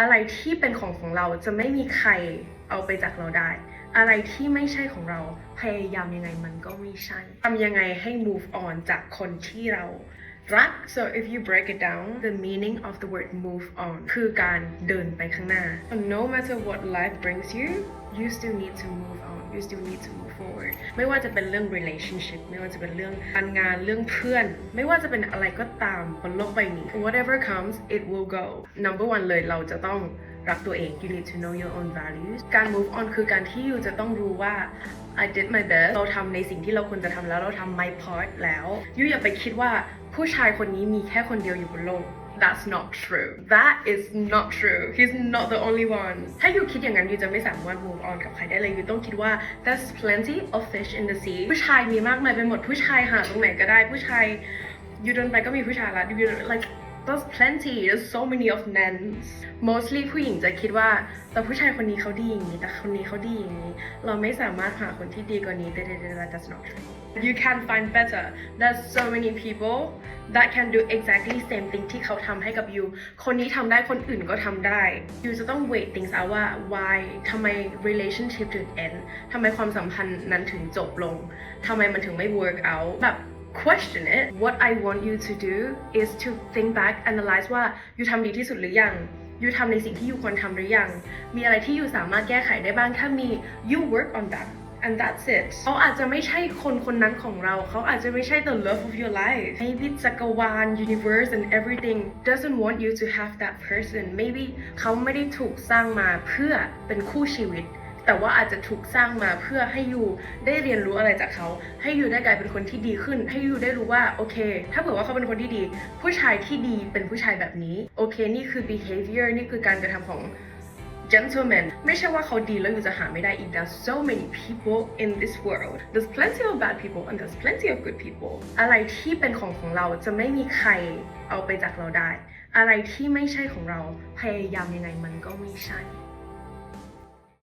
อะไรที่เป็นของของเราจะไม่มีใครเอาไปจากเราได้ อะไรที่ไม่ใช่ของเราพยายามยังไงมันก็ไม่ใช่ทำยังไงให้ move on จากคนที่เรา รัก so if you break it down the meaning of the word move on คือการเดินไปข้างหน้า no matter what life brings you you still need to move on you still need to move forward ไม่ว่าจะเป็นเรื่อง relationship ไม่ว่าจะเป็นเรื่องการงานเรื่องเพื่อน ไม่ว่าจะเป็นอะไรก็ตามบนโลกใบนี้ whatever comes it will go number one เลยเราจะต้องรักตัวเอง you need to know your own values การ move on คือการที่อยู่จะต้องรู้ว่า I did my best เราทำในสิ่งที่เราควรจะทำแล้วเราทำ my part แล้วยูอย่าไปคิดว่าผู้ชายคนนี้มีแค่คนเดียวอยู่บนโลก That's not true. That is not true. He's not the only one. ถ้าอยู่คิดอย่างนั้นยูจะไม่สามารถ move on กับใครได้เลยยูต้องคิดว่า there's plenty of fish in the sea ผู้ชายมีมากมายไปหมดผู้ชายหาตรงไหนก็ได้ผู้ชายยูเดินไปก็มีผู้ชายละ you like there's plenty there's so many of men mostly ผู้หญิงจะคิดว่า แต่ผู้ชายคนนี้เขาดีอย่างนี้ แต่คนนี้เขาดีอย่างนี้ เราไม่สามารถหาคนที่ดีกว่านี้ได้ that's not true you can find better there's so many people that can do exactly same thing ที่เขาทำให้กับยูคนนี้ทำได้คนอื่นก็ทำได้ยูจะต้อง wait things out ว่า why ทำไม relationship ถึง end ทำไมความสัมพันธ์นั้นถึงจบลงทำไมมันถึงไม่ work out แบบ question it what I want you to do is to think back analyze ว่ายูทำดีที่สุดหรือยังยูทำในสิ่งที่ยูควรทำหรือยัง มีอะไรที่ยูสามารถแก้ไขได้บ้าง ถ้ามี you work on that and that's it เขาอาจจะไม่ใช่คนคนนั้นของเรา เขาอาจจะไม่ใช่ the love of your life maybe จักรวาล universe and everything doesn't want you to have that person maybe เขาไม่ได้ถูกสร้างมาเพื่อเป็นคู่ชีวิต แต่ว่าอาจจะถูกสร้างมาเพื่อให้ยูได้เรียนรู้อะไรจากเขา ให้ยูได้กลายเป็นคนที่ดีขึ้น ให้ยูได้รู้ว่าโอเค ถ้าเผื่อว่าเขาเป็นคนที่ดี ผู้ชายที่ดีเป็นผู้ชายแบบนี้โอเค นี่คือ behavior นี่คือการกระทำของ gentleman ไม่ใช่ว่าเขาดีแล้วยูจะหาไม่ได้อีก there's so many people in this world there's plenty of bad people and there's plenty of good people อะไรที่เป็นของของเราจะไม่มีใครเอาไปจากเราได้ อะไรที่ไม่ใช่ของเราพยายามยังไงมันก็ไม่ใช่